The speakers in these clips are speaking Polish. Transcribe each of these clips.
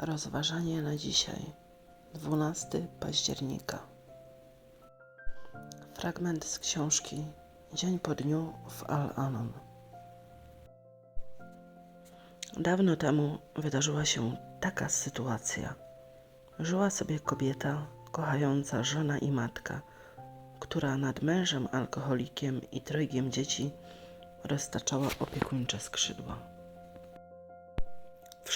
Rozważanie na dzisiaj, 12 października. Fragment z książki Dzień po dniu w Al-Anon. Dawno temu wydarzyła się taka sytuacja. Żyła sobie kobieta, kochająca żona i matka, która nad mężem alkoholikiem i trojgiem dzieci roztaczała opiekuńcze skrzydła.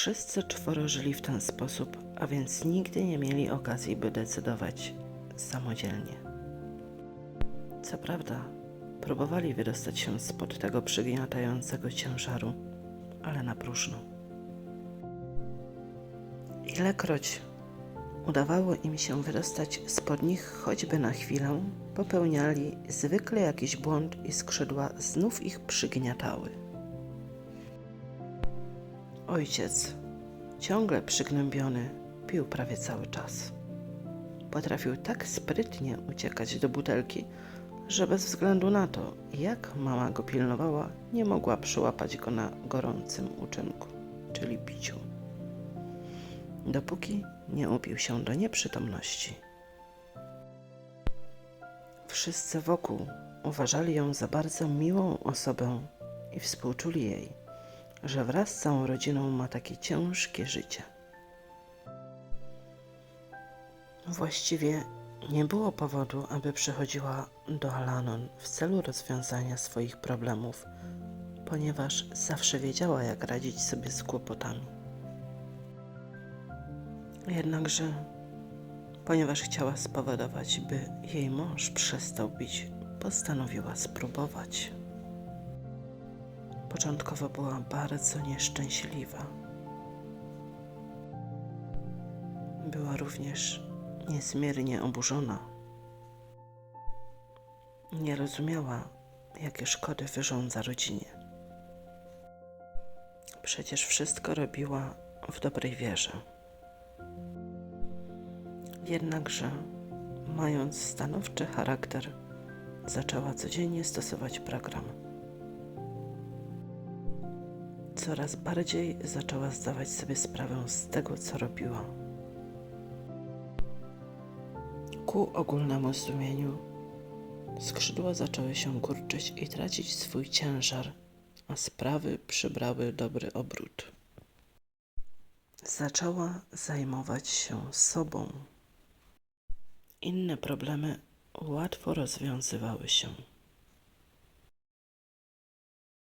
Wszyscy czworo żyli w ten sposób, a więc nigdy nie mieli okazji, by decydować samodzielnie. Co prawda, próbowali wydostać się spod tego przygniatającego ciężaru, ale na próżno. Ilekroć udawało im się wydostać spod nich choćby na chwilę, popełniali zwykle jakiś błąd i skrzydła znów ich przygniatały. Ojciec, ciągle przygnębiony, pił prawie cały czas. Potrafił tak sprytnie uciekać do butelki, że bez względu na to, jak mama go pilnowała, nie mogła przyłapać go na gorącym uczynku, czyli piciu. Dopóki nie upił się do nieprzytomności. Wszyscy wokół uważali ją za bardzo miłą osobę i współczuli jej, że wraz z całą rodziną ma takie ciężkie życie. Właściwie nie było powodu, aby przychodziła do Alanon w celu rozwiązania swoich problemów, ponieważ zawsze wiedziała, jak radzić sobie z kłopotami. Jednakże, ponieważ chciała spowodować, by jej mąż przestał pić, postanowiła spróbować. Początkowo była bardzo nieszczęśliwa. Była również niezmiernie oburzona. Nie rozumiała, jakie szkody wyrządza rodzinie. Przecież wszystko robiła w dobrej wierze. Jednakże, mając stanowczy charakter, zaczęła codziennie stosować program. Coraz bardziej zaczęła zdawać sobie sprawę z tego, co robiła. Ku ogólnemu zdumieniu skrzydła zaczęły się kurczyć i tracić swój ciężar, a sprawy przybrały dobry obrót. Zaczęła zajmować się sobą. Inne problemy łatwo rozwiązywały się.